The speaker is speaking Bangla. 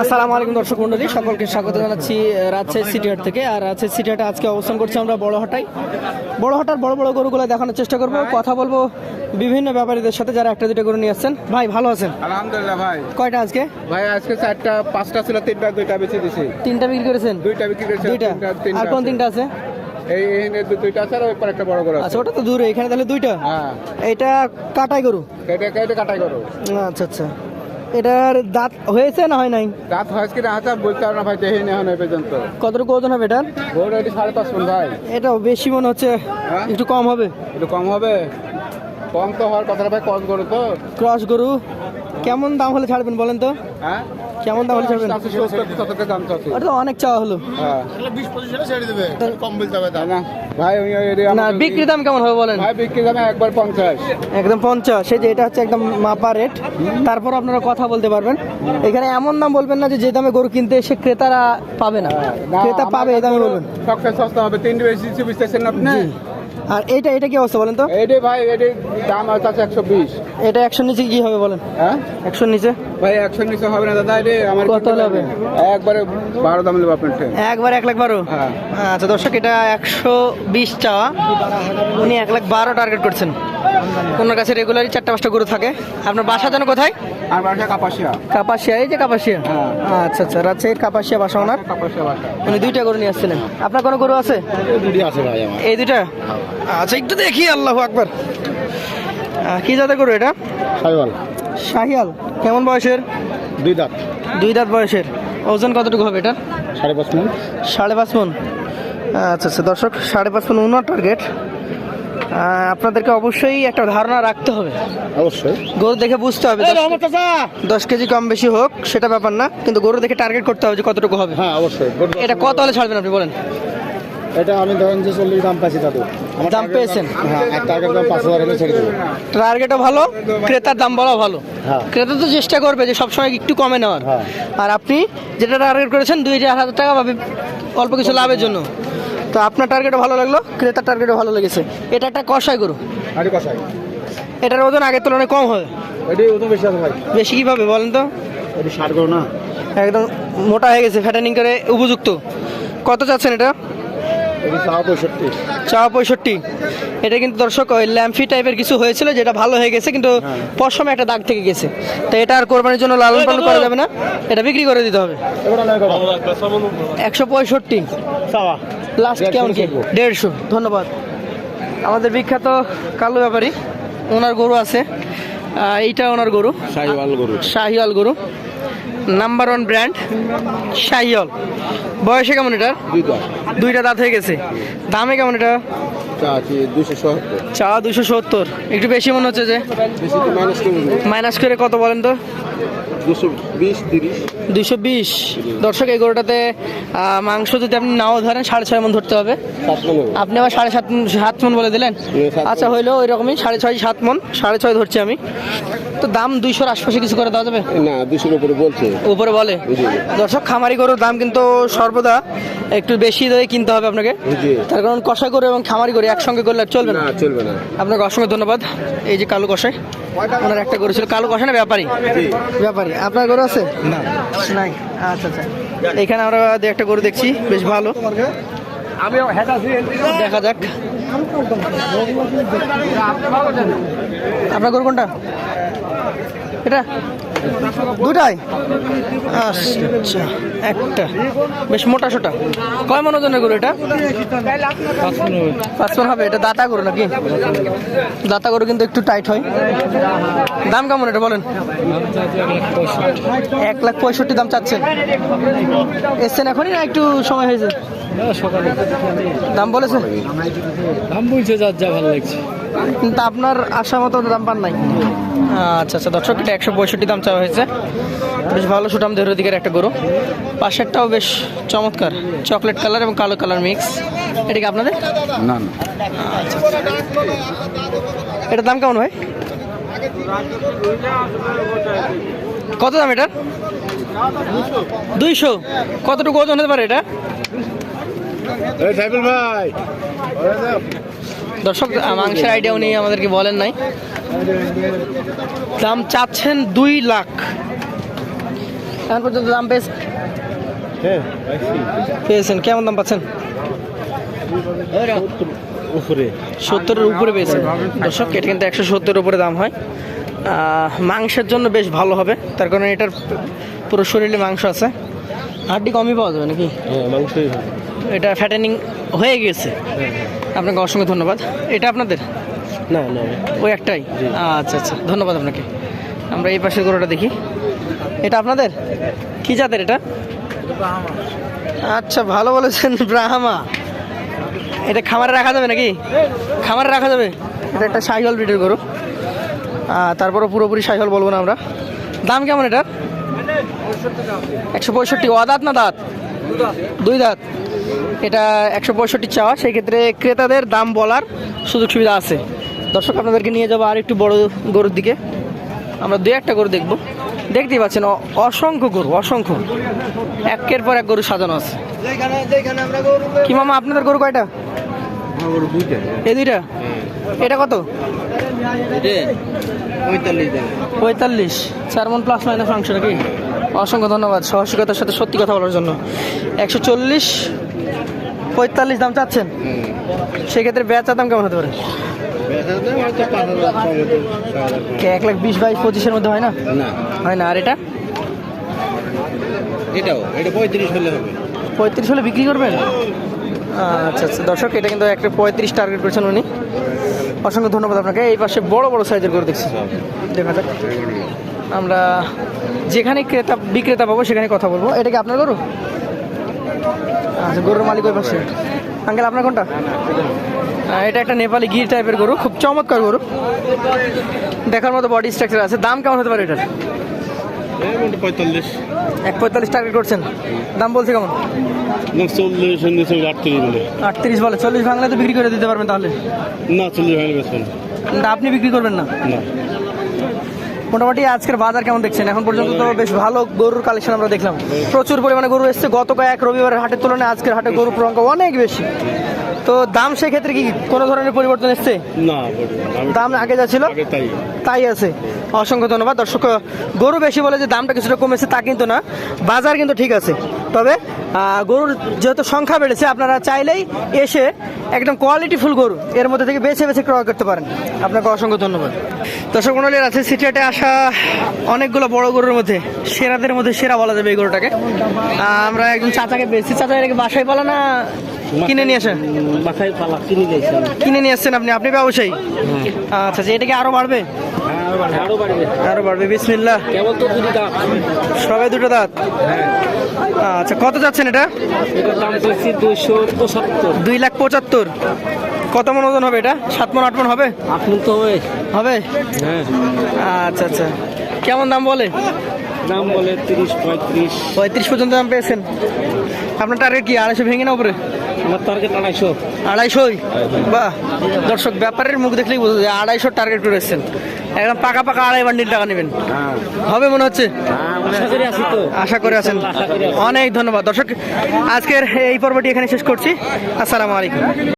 আসসালামু আলাইকুম দর্শক মন্ডলী সকলকে স্বাগত জানাচ্ছি রাজশাহী সিটি হাট থেকে। আর রাজশাহী সিটি হাটে আজকে অবস্থান করছি আমরা বড় হাটাই বড় হাটার বড় বড় গরুগুলো দেখানোর চেষ্টা করব। কথা বলব বিভিন্ন ব্যাপারীদের সাথে যারা একটা দুটো গরু নিয়ে আসছেন। ভাই ভালো আছেন? আলহামদুলিল্লাহ ভাই। কয়টা আজকে? ভাই আজকে চারটা পাঁচটা ছিল তিনটা দুইটা বেশি দিছি। তিনটা বিক্রি করেছেন? দুইটা বিক্রি করেছি দুইটা। তিনটা আর কোন। তিনটা আছে? এই দুইটা আছে আর ওই একটা বড় গরু আছে। আচ্ছা ওটা তো দূরে এখানে তাহলে দুইটা? হ্যাঁ। এটা কাটাই গরু? কেটে কাটাই গরু। আচ্ছা আচ্ছা। এটার দাঁত হয়েছে না হয় নাই? দাঁত হয়েছে কি না হাতে বলতে পারো না ভাই দেখিনি এখন এই পর্যন্ত। কতটুকু ওজন হবে এটার? গরু এটি সাড়ে পাঁচ মন ভাই। এটা বেশি মনে হচ্ছে হ্যাঁ? একটু কম হবে। একটু কম হবে? কম তো হওয়ার কথা ভাই ক্রস গরু তো। ক্রস গরু। কেমন দাম হলে ছাড়বেন বলেন তো? হ্যাঁ? কেমন দাম হলে ছাড়বেন চারশো সত্তর সত্তর দাম চাচ্ছি। ওটা তো অনেক চাওয়া হলো। হ্যাঁ। বিশ পঁচিশ টাকা ছেড়ে দেবে কম বলতে হবে না ভাই না বিক্রি দাম কেমন হবে বলেন? ভাই বিক্রি দামে একবার পঞ্চাশ। একদম পঞ্চাশ সেই যে এটা হচ্ছে একদম মাপা রেট তারপর আপনারা কথা বলতে পারবেন। এখানে এমন দাম বলবেন না যে যে দামে গরু কিনতে এসে ক্রেতারা পাবে না। না, ক্রেতা পাবে এই দামে বলবেন। সস্তা হবে তিনটে বেশি বুঝতেছেন না আপনি? জি। আর এইটা এটা কি অবস্থা বলেন তো? এটা ভাই এটি দাম আছে একশো বিশ। এটা একশো নিচে কি হবে বলেন? হ্যাঁ? একশো নিচে? ভাই একশো নিচে হবে না দাদা এটা আমার কত হবে? একবারে বারো দাম নেব আপনার একবার এক লাখ বারো? হ্যাঁ। আচ্ছা দর্শক এটা একশো বিশ চাওয়া। উনি এক লাখ বারো টার্গেট করছেন। ওনার কাছে রেগুলারই চারটা পাঁচটা গরু থাকে। আপনার বাসা যেন কোথায়? আর বাসা কাপাসিয়া। কাপাসিয়া এই যে কাপাসিয়া? হ্যাঁ। আচ্ছা আচ্ছা রাজশাহীর কাপাসিয়া বাসা ওনার? কাপাসিয়া বাসা। উনি দুইটা গরু নিয়ে আসছিলেন। আপনার কোনো গরু আছে? আছে ভাই আমার। এই দুইটা? আচ্ছা একটু দেখি আল্লাহ আকবার। কি জাতের গরু এটা? সাইওয়াল শাহিয়াল কেমন বয়সের? দুই দাঁত। দুই দাঁত বয়সের। ওজন কতটুকু হবে এটা সাড়ে পাঁচ মিনিট সাড়ে পাঁচ মন। আচ্ছা আচ্ছা দর্শক সাড়ে পাঁচ মন উনার টার্গেট আপনাদেরকে অবশ্যই একটা ধারণা রাখতে হবে। অবশ্যই। গরু দেখে বুঝতে হবে দশ- কেজি কম বেশি হোক সেটা ব্যাপার না কিন্তু গরু দেখে টার্গেট করতে হবে যে কতটুকু হবে। হ্যাঁ অবশ্যই। এটা কত হলে ছাড়বেন আপনি বলেন। এটা আমি ধরেন যে চল্লিশ দাম পাইছি দাদু। দাম পেয়েছেন? হ্যাঁ আর টার্গেট দাম পাঁচ হাজার হলে ছেড়ে দেবো। টার্গেটও ভালো ক্রেতার দাম বলা ভালো। হ্যাঁ। ক্রেতা তো চেষ্টা করবে যে সবসময় একটু কমে নেওয়ার। হ্যাঁ। আর আপনি যেটা টার্গেট করেছেন দুই চার হাজার টাকা পাবে অল্প কিছু লাভের জন্য। তো আপনার টার্গেটও ভালো লাগল? ক্রেতার টার্গেটও ভালো লেগেছে। এটা একটা কষাই গরু। কষাই এটার ওজন আগের তুলনায় কম হবে বেশি আছে ভাই। বেশি কীভাবে বলেন তো? না? একদম মোটা হয়ে গেছে ফ্যাটানিং করে উপযুক্ত। কত চাচ্ছেন এটা? চাওয়া পঁয়ষট্টি। এটা কিন্তু দর্শক ওই ল্যাম্পি টাইপের কিছু হয়েছিল যেটা ভালো হয়ে গেছে কিন্তু পশমে একটা দাগ থেকে গেছে। তো এটা আর কোরবানির জন্য লালন পালন করা যাবে না। এটা বিক্রি করে দিতে হবে। একশো পঁয়ষট্টি। চাওয়া। লাস্ট কেমন কি? দেড়শো। ধন্যবাদ। আমাদের বিখ্যাত কালো ব্যাপারী ওনার গরু আছে। এইটা ওনার গরু। শাহিওয়াল গরু। শাহিওয়াল গরু। নাম্বার ওয়ান ব্র্যান্ড শাহিওয়াল বয়সে কেমন এটা দুইটা। দাঁত হয়ে গেছে। দামে কেমন এটা? চা দুশো সত্তর। একটু বেশি মনে হচ্ছে যে? মাইনাস করে কত বলেন তো? দুশো বিশ তিরিশ। দুশো বিশ। দর্শক এই গরুটাতে মাংস যদি আপনি নাও ধরেন সাড়ে ছয় মন ধরতে হবে। আপনি আবার সাড়ে সাত সাত মন বলে দিলেন? আচ্ছা হইল ওই রকমই সাড়ে ছয় সাত মন। সাড়ে ছয় ধরছি আমি। তো দাম দুইশোর আশপাশে কিছু করে দেওয়া যাবে? না দুশোর উপরে বলছে। উপরে বলে? দর্শক খামারি গরুর দাম কিন্তু সর্বদা একটু বেশি দিয়ে কিনতে হবে আপনাকে। তার কারণ কষাই গরু এবং খামারি গরু একসঙ্গে করলে চলবে না। না চলবে না। আপনাকে অসংখ্য ধন্যবাদ। এই যে কালো কষাই ওনার একটা গরু ছিল। কালো কষাই না ব্যাপারী? ব্যাপারী। আপনার গরু আছে? না। নাই? আচ্ছা আচ্ছা। এখানে আমরা দু একটা গরু দেখছি বেশ ভালো। দেখা যাক। আপনার গরু কোনটা? এটা? দুটাই? আচ্ছা একটা। বেশ মোটা সোটা। কয় মন ওজনের গরু এটা? পাঁচ মন হবে। এটা দাতা গরু নাকি? দাতা গরু কিন্তু একটু টাইট হয়। দাম কেমন এটা বলেন? এক লাখ পঁয়ষট্টি দাম চাচ্ছেন। এসছেন এখনই না একটু সময় হয়েছে? দাম বলেছে দাম বলছে যার যা ভালো লাগছে। কিন্তু আপনার আশা মতো দাম পান নাই? আচ্ছা আচ্ছা দর্শক এটা একশো পঁয়ষট্টি দাম চাওয়া হয়েছে। বেশ ভালো সুটাম দেহের দিকের একটা গরু। পাশেরটাও বেশ চমৎকার চকলেট কালার এবং কালো কালার মিক্স। এটা কি আপনাদের? না না। আচ্ছা এটার দাম কেমন ভাই? কত দাম এটা দুইশো। কতটুকু ওজন হতে পারে এটা? ভাই। দর্শক মাংসের আইডিয়া উনি আমাদেরকে বলেন নাই। দাম চাচ্ছেন দুই লাখ। এখন পর্যন্ত দাম পেয়েছেন হ্যাঁ। পেয়েছেন। কেমন দাম পাচ্ছেন? উপরে। সত্তরের উপরে পেয়েছেন। দর্শক এটা কিন্তু একশো সত্তরের উপরে দাম হয়। মাংসের জন্য বেশ ভালো হবে। তার কারণে এটার পুরো শরীরে মাংস আছে। হাড্ডি কমই পাওয়া যাবে নাকি? হ্যাঁ মাংসই এটা ফ্যাটেনিং হয়ে গেছে। আপনাকে অসংখ্য ধন্যবাদ। এটা আপনাদের? না না। ওই একটাই? আচ্ছা আচ্ছা। ধন্যবাদ আপনাকে। আমরা এই পাশের গরুটা দেখি। এটা আপনাদের? কি জাতের এটা? আচ্ছা ভালো বলেছেন ব্রাহ্মা। এটা খামারে রাখা যাবে নাকি? খামারে রাখা যাবে? এটা একটা সাইহল ব্রিডের গরু। আহ, তারপরে পুরোপুরি সাইহল বলব না আমরা। দাম কেমন এটা একশো পঁয়ষট্টি। অদাঁত না দাঁত? দুই দাঁত। এটা একশো পঁয়ষট্টি চাওয়া। সেই ক্ষেত্রে ক্রেতাদের দাম বলার সুযোগ সুবিধা আছে। দর্শক আপনাদেরকে নিয়ে যাব আর একটু বড় গরুর দিকে। আমরা দু একটা গরু দেখব। দেখতেই পাচ্ছেন অসংখ্য গরু অসংখ্য। একের পর এক গরু সাজানো আছে। কি মামা আপনাদের গরু কয়টা? এই দুইটা? এটা কত? পঁয়তাল্লিশ চার মন প্লাস মাইনাস মাংস নাকি? অসংখ্য ধন্যবাদ। সাহসিকতার সাথে সত্যি কথা বলার জন্য। একশো চল্লিশ পঁয়তাল্লিশ দাম চাচ্ছেন? সেক্ষেত্রে বেচার দাম কেমন হতে পারে? এক লাখ বিশ বাইশ পঁচিশের মধ্যে হয় না? না। হয় না। আর এটা? এটাও। এটা পঁয়ত্রিশ হলে হবে। পঁয়ত্রিশ হলে বিক্রি করবেন? আচ্ছা আচ্ছা। দর্শক এটা কিন্তু একটা পঁয়ত্রিশ টার্গেট করেছেন উনি। অসংখ্য ধন্যবাদ আপনাকে। এই পাশে বড় বড় সাইজের করে দেখছি। দেখা যাক। আমরা যেখানে ক্রেতা বিক্রেতা পাবো সেখানে কথা বলব। এটা কি আপনার গরু? আচ্ছা গরুর মালিক ওই পাশে। আঙ্কেল আপনার কোনটা? এটা একটা নেপালি গির টাইপের গরু খুব চমৎকার গরু। দেখার মতো বডি স্ট্রাকচার আছে। দাম কেমন হতে পারে এটার? পঁয়তাল্লিশ। এক পঁয়তাল্লিশ টার্গেট করছেন। দাম বলছে কেমন? চল্লিশ আটত্রিশ বলে। আটত্রিশ বলে। চল্লিশ বাংলাতে বিক্রি করে দিতে পারবেন তাহলে? না চল্লিশ ভাঙলে আপনি বিক্রি করবেন না? না। মোটামুটি আজকের বাজার কেমন দেখছেন? এখন পর্যন্ত তো বেশ ভালো গরুর কালেকশন আমরা দেখলাম। প্রচুর পরিমাণে গরু এসছে। গত কয়েক রবিবারের হাটের তুলনায় আজকের হাটে গরুর সংখ্যা অনেক বেশি। তো দাম সেক্ষেত্রে কি কোনো ধরনের পরিবর্তন এসছে? না দাম আগে যা ছিল? তাই। আছে। অসংখ্য ধন্যবাদ। দর্শক গরু বেশি বলে যে দামটা কিছুটা কমেছে তা কিন্তু না। বাজার কিন্তু ঠিক আছে। তবে গরুর যেহেতু সংখ্যা বেড়েছে আপনারা চাইলেই এসে একদম কোয়ালিটিফুল গরু এর মধ্যে থেকে বেছে বেছে ক্রয় করতে পারেন। আপনাকে অসংখ্য ধন্যবাদ। দর্শক মন্ডলীর আছে সিটিয়াটে আসা অনেকগুলো বড় গরুর মধ্যে সেরাদের মধ্যে সেরা বলা যাবে এই গরুটাকে। আমরা একজন চাচাকে পেয়েছি। চাচা এটাকে বাসায় পালা না কিনে নিয়ে আসেন? মাথায় পালা কিনে দিয়েছেন কিনে নিয়ে আসছেন আপনি? আপনি ব্যবসায়ী? আচ্ছা আচ্ছা এটা কি আরও বাড়বে? আরও বাড়বে আরও বাড়বে। বিসমিল্লাহ। কেবল তো দুটি দাম সবাই দুটো দাঁত? আচ্ছা কত যাচ্ছেন এটা? দাম দুইশো পঁচাত্তর। দুই লাখ পঁচাত্তর। কত মন ওজন হবে এটা? সাত মন আট মন হবে? আপনি তো হবে। হবে? হ্যাঁ। আচ্ছা আচ্ছা। কেমন দাম বলে? দাম বলে তিরিশ পঁয়ত্রিশ। পঁয়ত্রিশ পর্যন্ত দাম পেয়েছেন। আপনার টার্গেট কি আড়াইশো ভেঙে না উপরে? আমার টার্গেট আড়াইশো। আড়াইশোই? বাহ। দর্শক ব্যাপারের মুখ দেখলেই বোঝা যায় আড়াইশো টার্গেট করেছেন একদম পাকা পাকা আড়াই বান্ডিল টাকা নেবেন। হবে মনে হচ্ছে? তো। আশা করে আছেন। অনেক ধন্যবাদ। দর্শক আজকের এই পর্বটি এখানে শেষ করছি। আসসালামু আলাইকুম।